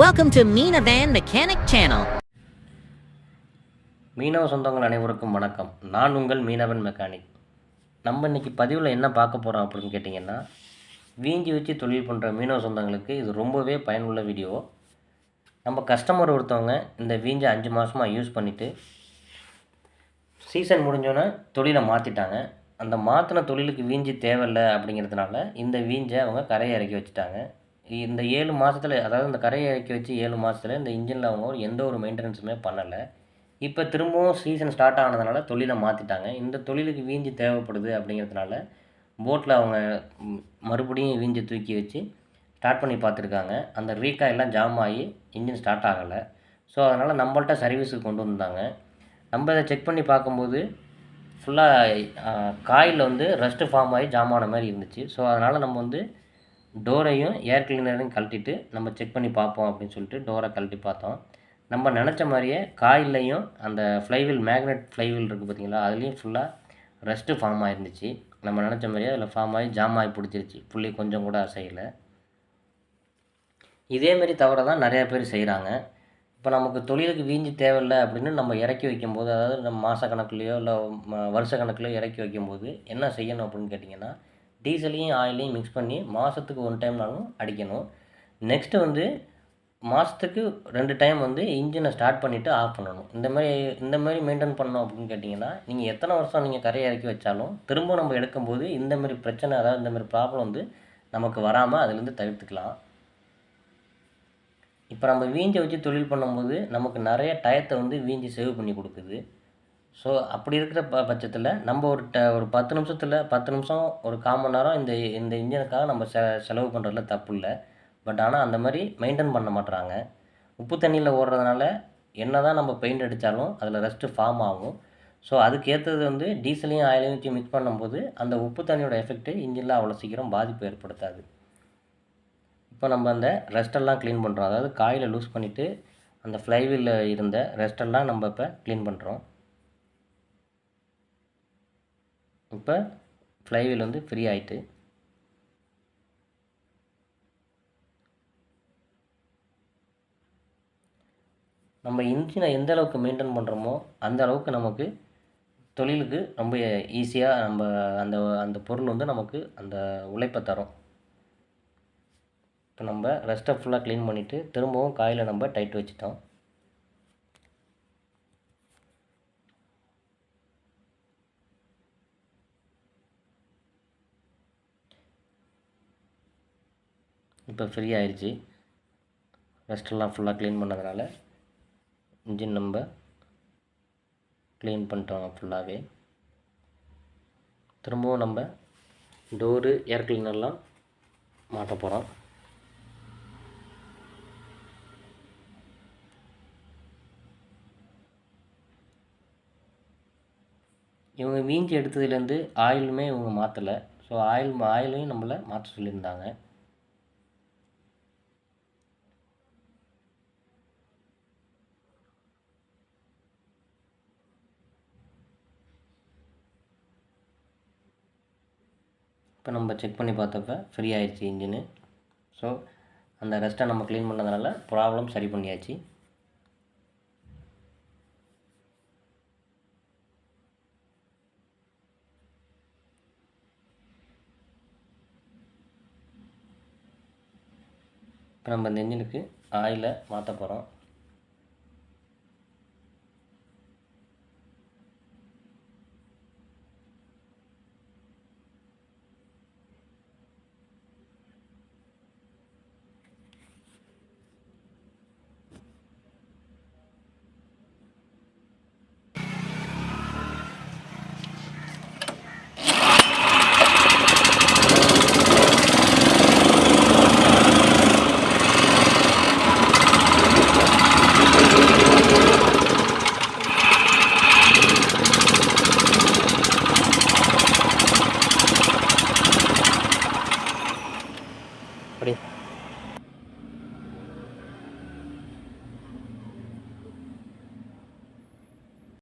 Welcome to Mina Van Mechanic Channel. மீனவ சொந்தங்கள் அனைவருக்கும் வணக்கம். நான் உங்கள் மீனவன் மெக்கானிக். நம்ம இன்னைக்கு பதிவில் என்ன பார்க்க போகிறோம் அப்படின்னு கேட்டிங்கன்னா வீஞ்சி வச்சு தொழில் பண்ணுற மீனவ சொந்தங்களுக்கு இது ரொம்பவே பயனுள்ள வீடியோ. நம்ம கஸ்டமர் ஒருத்தவங்க இந்த வீஞ்சை அஞ்சு மாதமாக யூஸ் பண்ணிவிட்டு சீசன் முடிஞ்சோன்னே தொழிலை மாற்றிட்டாங்க அந்த மாற்றின தொழிலுக்கு வீஞ்சி தேவையில்லை அப்படிங்கிறதுனால இந்த வீஞ்சை அவங்க கரையை இறக்கி வச்சுட்டாங்க. இந்த ஏழு மாதத்தில் அதாவது இந்த கரையை இறக்கி வச்சு ஏழு மாதத்தில் இந்த இன்ஜினில் அவங்க எந்த ஒரு மெயின்டெனன்ஸுமே பண்ணலை. இப்போ திரும்பவும் சீசன் ஸ்டார்ட் ஆனதுனால தொழிலை மாற்றிட்டாங்க இந்த தொழிலுக்கு வீஞ்சி தேவைப்படுது அப்படிங்கிறதுனால போட்டில் அவங்க மறுபடியும் வீஞ்சி தூக்கி வச்சு ஸ்டார்ட் பண்ணி பார்த்துருக்காங்க. அந்த ரீக்கா எல்லாம் ஜாம் ஆகி இன்ஜின் ஸ்டார்ட் ஆகலை. ஸோ அதனால் நம்மள்ட்ட சர்வீஸுக்கு கொண்டு வந்தாங்க. நம்ம இதை செக் பண்ணி பார்க்கும்போது ஃபுல்லாக காயில் வந்து ரஸ்ட்டு ஃபார்ம் ஆகி ஜாம் ஆன மாதிரி இருந்துச்சு. ஸோ அதனால் நம்ம வந்து டோரையும் ஏர் கிளீனரையும் கழட்டிட்டு நம்ம செக் பண்ணி பார்ப்போம் அப்படின்னு சொல்லிட்டு டோரை கழட்டி பார்த்தோம். நம்ம நினச்ச மாதிரியே காயில்லையும் அந்த ஃப்ளைவில் மேக்னெட் ஃப்ளைவில் இருக்குது பார்த்தீங்களா அதுலேயும் ஃபுல்லாக ரெஸ்ட்டு ஃபார்ம் ஆகிருந்துச்சு நம்ம நினச்ச மாதிரியே அதில் ஃபார்ம் ஆகி ஜாம் ஆகி பிடிச்சிருச்சு. புள்ளி கொஞ்சம் கூட அசையலை. இதேமாரி தவிர தான் நிறையா பேர் செய்கிறாங்க இப்போ நமக்கு தொழிலுக்கு வீஞ்சி தேவையில்லை அப்படின்னு நம்ம இறக்கி வைக்கும்போது அதாவது நம்ம மாத இல்லை வருஷ கணக்குலையோ இறக்கி வைக்கும்போது என்ன செய்யணும் அப்படின்னு கேட்டிங்கன்னா டீசலையும் ஆயிலையும் மிக்ஸ் பண்ணி மாதத்துக்கு ஒன் டைம்னாலும் அடிக்கணும். நெக்ஸ்ட்டு வந்து மாதத்துக்கு ரெண்டு டைம் வந்து இன்ஜினை ஸ்டார்ட் பண்ணிவிட்டு ஆஃப் பண்ணணும். இந்த மாதிரி இந்த மாதிரி மெயின்டைன் பண்ணோம் அப்படின்னு கேட்டிங்கன்னா நீங்கள் எத்தனை வருஷம் நீங்கள் கரையை இறக்கி வச்சாலும் திரும்ப நம்ம எடுக்கும்போது இந்த மாதிரி பிரச்சனை அதாவது இந்த மாதிரி ப்ராப்ளம் வந்து நமக்கு வராமல் அதுலேருந்து தவிர்த்துக்கலாம். இப்போ நம்ம வீஞ்சை வச்சு தொழில் பண்ணும்போது நமக்கு நிறைய டயத்தை வந்து வீஞ்சி சேவ் பண்ணி கொடுக்குது. ஸோ அப்படி இருக்கிற ப பட்சத்தில் நம்ம ஒரு ட ஒரு பத்து நிமிஷத்தில் பத்து நிமிஷம் ஒரு கால் மணி நேரம் இந்த இந்த இன்ஜினுக்காக நம்ம செ செலவு பண்ணுறதுல தப்பு இல்லை. பட் ஆனால் அந்த மாதிரி மெயின்டைன் பண்ண மாட்றாங்க. உப்பு தண்ணியில் ஓடுறதுனால என்ன தான் நம்ம பெயிண்ட் அடித்தாலும் அதில் ரெஸ்ட்டு ஃபார்ம் ஆகும். ஸோ அதுக்கேற்றது வந்து டீசலையும் ஆயிலையும் மிக்ஸ் பண்ணும்போது அந்த உப்பு தண்ணியோட எஃபெக்ட்டு இன்ஜினில் அவ்வளோ சீக்கிரம் பாதிப்பு ஏற்படுத்தாது. இப்போ நம்ம அந்த ரெஸ்டெல்லாம் க்ளீன் பண்ணுறோம் அதாவது காயில் லூஸ் பண்ணிவிட்டு அந்த ஃப்ளைவீலில் இருந்த ரெஸ்டெல்லாம் நம்ம இப்போ க்ளீன் பண்ணுறோம் இப்போ ஃப்ளைவீல் வந்து ஃப்ரீ ஆயிட்டு. நம்ம இன்ஜினை எந்த அளவுக்கு மெயின்டைன் பண்ணுறோமோ அந்த அளவுக்கு நமக்கு தொழிலுக்கு ரொம்ப ஈஸியாக நம்ம அந்த அந்த பொருள் வந்து நமக்கு அந்த உழைப்பை தரும். இப்போ நம்ம ரெஸ்ட்டை ஃபுல்லாக க்ளீன் பண்ணிவிட்டு திரும்பவும் காயில் நம்ம டைட் வச்சுட்டோம். இப்போ ஃப்ரீ ஆயிடுச்சு ரெஸ்டெல்லாம் ஃபுல்லாக க்ளீன் பண்ணதுனால இன்ஜின் நம்ம க்ளீன் பண்ணிட்டோம் ஃபுல்லாகவே திரும்பவும் நம்ம டோரு ஏர் கிளீனர்லாம் மாட்ட போகிறோம் இவங்க வீஞ்சி எடுத்ததுலேருந்து ஆயிலுமே இவங்க மாற்றலை ஸோ ஆயில் ஆயிலையும் நம்மளை மாற்ற சொல்லியிருந்தாங்க. இப்போ நம்ம செக் பண்ணி பார்த்தப்ப ஃப்ரீ ஆயிடுச்சு இன்ஜினு ஸோ அந்த ரெஸ்ட்டை நம்ம க்ளீன் பண்ணதுனால ப்ராப்ளம் சரி பண்ணியாச்சு. இப்போ நம்ம இந்த இன்ஜினுக்கு ஆயிலை மாற்ற போகிறோம் 好的。